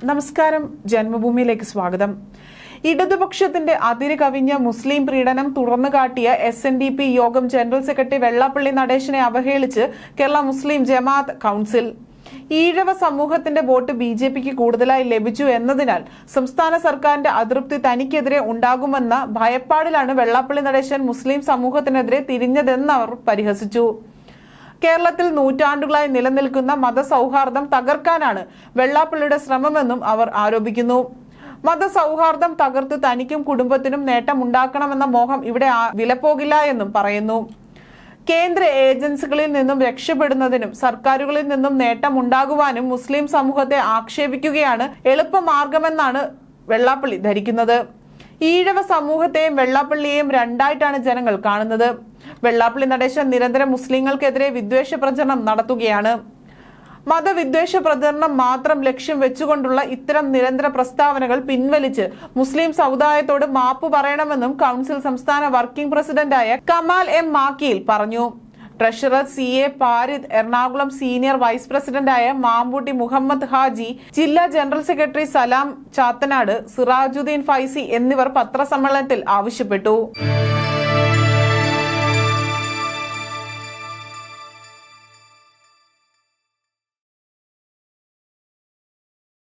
നമസ്കാരം. ജന്മഭൂമിയിലേക്ക് സ്വാഗതം. ഇടതുപക്ഷത്തിന്റെ അതിര് കവിഞ്ഞ മുസ്ലിം പീഡനം തുറന്നു കാട്ടിയ എസ് എൻ ഡി പി യോഗം ജനറൽ സെക്രട്ടറി വെള്ളാപ്പള്ളി നടേശനെ അവഹേളിച്ച് കേരള മുസ്ലിം ജമാഅത്ത് കൗൺസിൽ. ഈഴവ സമൂഹത്തിന്റെ വോട്ട് ബി ജെ പിക്ക് കൂടുതലായി ലഭിച്ചു എന്നതിനാൽ സംസ്ഥാന സർക്കാരിന്റെ അതൃപ്തി തനിക്കെതിരെ ഉണ്ടാകുമെന്ന ഭയപ്പാടിലാണ് വെള്ളാപ്പള്ളി നടേശൻ മുസ്ലിം സമൂഹത്തിനെതിരെ തിരിഞ്ഞതെന്ന് അവർ പരിഹസിച്ചു. കേരളത്തിൽ നൂറ്റാണ്ടുകളായി നിലനിൽക്കുന്ന മതസൗഹാർദ്ദം തകർക്കാനാണ് വെള്ളാപ്പള്ളിയുടെ ശ്രമമെന്നും അവർ ആരോപിക്കുന്നു. മതസൗഹാർദ്ദം തകർത്ത് തനിക്കും കുടുംബത്തിനും നേട്ടമുണ്ടാക്കണമെന്ന മോഹം ഇവിടെ വിലപ്പോകില്ല എന്നും പറയുന്നു. കേന്ദ്ര ഏജൻസികളിൽ നിന്നും രക്ഷപ്പെടുന്നതിനും സർക്കാരുകളിൽ നിന്നും നേട്ടമുണ്ടാകുവാനും മുസ്ലിം സമൂഹത്തെ ആക്ഷേപിക്കുകയാണ് എളുപ്പമാർഗമെന്നാണ് വെള്ളാപ്പള്ളി ധരിക്കുന്നത്. ഈഴവ സമൂഹത്തെയും വെള്ളാപ്പള്ളിയെയും രണ്ടായിട്ടാണ് ജനങ്ങൾ കാണുന്നത്. വെള്ളാപ്പള്ളി നടേശൻ നിരന്തരം മുസ്ലിങ്ങൾക്കെതിരെ വിദ്വേഷ പ്രചരണം നടത്തുകയാണ്. മതവിദ്വേഷ പ്രചരണം മാത്രം ലക്ഷ്യം വെച്ചുകൊണ്ടുള്ള ഇത്തരം നിരന്തര പ്രസ്താവനകൾ പിൻവലിച്ച് മുസ്ലിം സമുദായത്തോട് മാപ്പ് പറയണമെന്നും കൗൺസിൽ സംസ്ഥാന വർക്കിംഗ് പ്രസിഡന്റായ കമാൽ എം മാക്കിയിൽ പറഞ്ഞു. Treasurer C A Farid Ernakulam senior vice പ്രസിഡന്റായ മാമ്പൂട്ടി മുഹമ്മദ് ഹാജി ജില്ലാ ജനറൽ സെക്രട്ടറി സലാം ചാത്തനാട് സിറാജുദ്ദീൻ ഫൈസി എന്നിവർ പത്രസമ്മേളനത്തിൽ ആവശ്യപ്പെട്ടു.